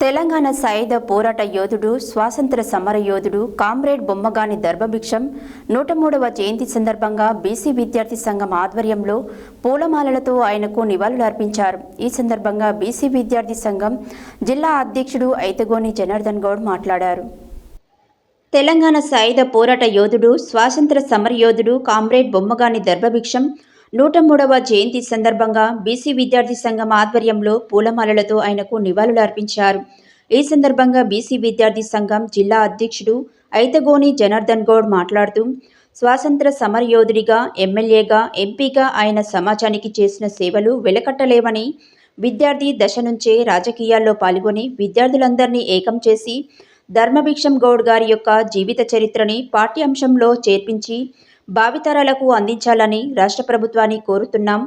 తెలంగాణ సాయుధ పోరాట యోధుడు స్వాతంత్ర సమర యోధుడు కామ్రేడ్ బొమ్మగాని దర్భభిక్షం నూట మూడవ జయంతి సందర్భంగా బీసీ విద్యార్థి సంఘం ఆధ్వర్యంలో పూలమాలలతో ఆయనకు నివాళులర్పించారు. ఈ సందర్భంగా బీసీ విద్యార్థి సంఘం జిల్లా అధ్యక్షుడు ఐతగోని జనార్దన్ గౌడ్ మాట్లాడారు. తెలంగాణ సాయుధ పోరాట యోధుడు స్వాతంత్ర సమరయోధుడు కామ్రేడ్ బొమ్మగాని దర్భభిక్షం నూట మూడవ జయంతి సందర్భంగా బీసీ విద్యార్థి సంఘం ఆధ్వర్యంలో పూలమాలలతో ఆయనకు నివాళులు అర్పించారు. ఈ సందర్భంగా బీసీ విద్యార్థి సంఘం జిల్లా అధ్యక్షుడు ఐతగోని జనార్దన్ గౌడ్ మాట్లాడుతూ స్వాతంత్ర సమరయోధుడిగా ఎమ్మెల్యేగా ఎంపీగా ఆయన సమాజానికి చేసిన సేవలు వెలకట్టలేవని విద్యార్థి దశ నుంచే రాజకీయాల్లో పాల్గొని విద్యార్థులందరినీ ఏకం చేసి ధర్మభిక్షం గౌడ్ గారి యొక్క జీవిత చరిత్రని పాఠ్యాంశంలో చేర్పించి భావితరాలకు అందించాలని రాష్ట్ర ప్రభుత్వాన్ని కోరుతున్నాం.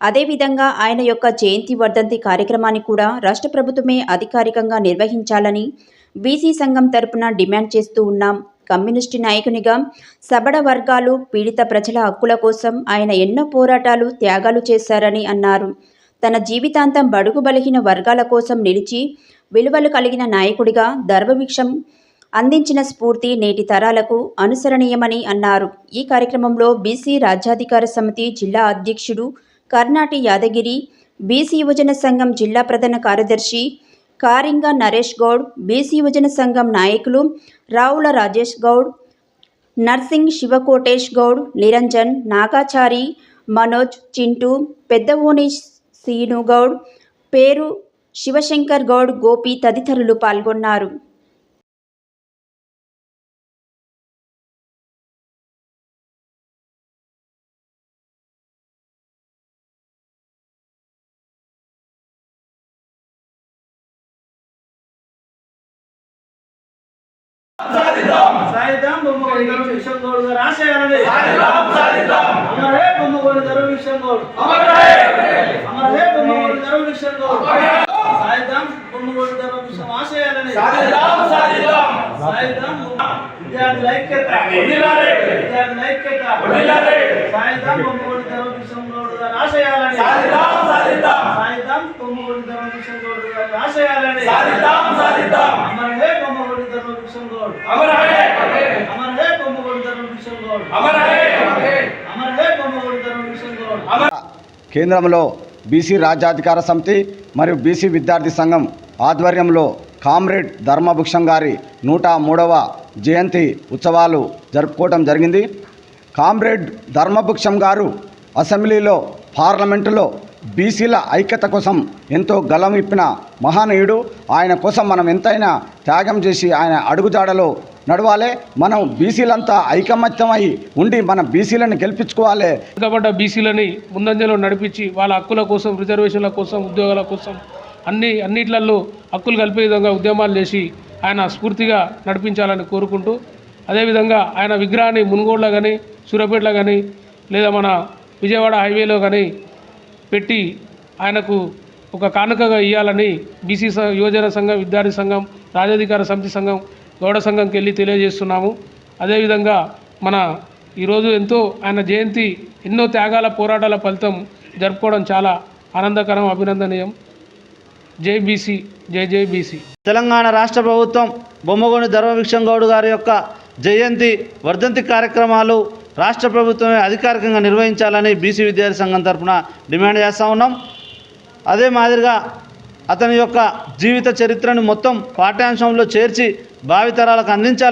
అదేవిధంగా ఆయన యొక్క జయంతి వర్ధంతి కార్యక్రమాన్ని కూడా రాష్ట్ర ప్రభుత్వమే అధికారికంగా నిర్వహించాలని బీసీ సంఘం తరపున డిమాండ్ చేస్తూ ఉన్నాం. కమ్యూనిస్టు నాయకునిగా సబడ వర్గాలు పీడిత ప్రజల హక్కుల కోసం ఆయన ఎన్నో పోరాటాలు త్యాగాలు చేశారని అన్నారు. తన జీవితాంతం బడుగు బలహీన వర్గాల కోసం నిలిచి విలువలు కలిగిన నాయకుడిగా ధర్మభిక్షం అందించిన స్ఫూర్తి నేటి తరాలకు అనుసరణీయమని అన్నారు. ఈ కార్యక్రమంలో బీసీ రాజ్యాధికార సమితి జిల్లా అధ్యక్షుడు కర్నాటి యాదగిరి బీసీ యువజన సంఘం జిల్లా ప్రధాన కార్యదర్శి కారింగ నరేష్ గౌడ్ బీసీ యువజన సంఘం నాయకులు రావుల రాజేష్ గౌడ్ నర్సింగ్ శివకోటేష్ గౌడ్ నిరంజన్ నాగాచారి మనోజ్ చింటూ పెద్దవోని సీను గౌడ్ పేరు శివశంకర్ గౌడ్ గోపి తదితరులు పాల్గొన్నారు. సాయిదాం బొమ్మగోడి ధర్మ విషయం గౌడ్ గారు ఆశయాలని. అమరే బొమ్మగోడి ధర్మ విషయం గౌడ్ అమరే బొమ్మగోడి ధర్మ విషయం గౌడ్ సాయిదాం బొమ్మగోడి ధర్మ విషయం ఆశయాలని సాయిదాం ఐక్యత ఐక్యత సాయిదాం విషయం గౌడ్ సాయిదాం బొమ్మగోడి ధర్మ విషయం గౌడ్ గారు ఆశయాలని. అమరే బొమ్మగోడి ధర్మ అమర్ హే. ధర్మ గౌడ్. కేంద్రంలో బీసీ రాజ్యాధికార సమితి మరియు బీసీ విద్యార్థి సంఘం ఆధ్వర్యంలో కామ్రేడ్ ధర్మభుక్షం గారి నూట మూడవ జయంతి ఉత్సవాలు జరుపుకోవడం జరిగింది. కామ్రేడ్ ధర్మభుక్షం గారు అసెంబ్లీలో పార్లమెంటులో బీసీల ఐక్యత కోసం ఎంతో గలం ఇప్పిన మహానీయుడు ఆయన కోసం మనం ఎంతైనా త్యాగం చేసి ఆయన అడుగుజాడలో నడవాలి. మనం బీసీలంతా ఐకమత్యమై ఉండి మన బీసీలను గెలిపించుకోవాలి. వెనుకబడ్డ బీసీలని ముందంజలో నడిపించి వాళ్ళ హక్కుల కోసం రిజర్వేషన్ల కోసం ఉద్యోగాల కోసం అన్ని అన్నిట్లలో హక్కులు కలిపే విధంగా ఉద్యమాలు చేసి ఆయన స్ఫూర్తిగా నడిపించాలని కోరుకుంటూ అదేవిధంగా ఆయన విగ్రహాన్ని మునుగోడులో కానీ సూర్యాపేటలో కానీ లేదా మన విజయవాడ హైవేలో కానీ పెట్టి ఆయనకు ఒక కానుకగా ఇవ్వాలని బీసీ యువజన సంఘం విద్యార్థి సంఘం రాజాధికార సమితి సంఘం గౌడ సంఘంకి వెళ్ళి తెలియజేస్తున్నాము. అదేవిధంగా మన ఈరోజు ఎంతో ఆయన జయంతి ఎన్నో త్యాగాల పోరాటాల ఫలితం జరుపుకోవడం చాలా ఆనందకరం అభినందనీయం. జేబీసీ జై జైబీసీ తెలంగాణ రాష్ట్ర ప్రభుత్వం బొమ్మగోని ధర్మభిక్షం గౌడ్ గారి యొక్క జయంతి వర్ధంతి కార్యక్రమాలు రాష్ట్ర ప్రభుత్వమే అధికారికంగా నిర్వహించాలని బీసీ విద్యార్థి సంఘం తరఫున డిమాండ్ చేస్తూ ఉన్నాం. అదే మాదిరిగా అతని యొక్క జీవిత చరిత్రను మొత్తం పాఠ్యాంశంలో చేర్చి భావితరాలకు అందించాలి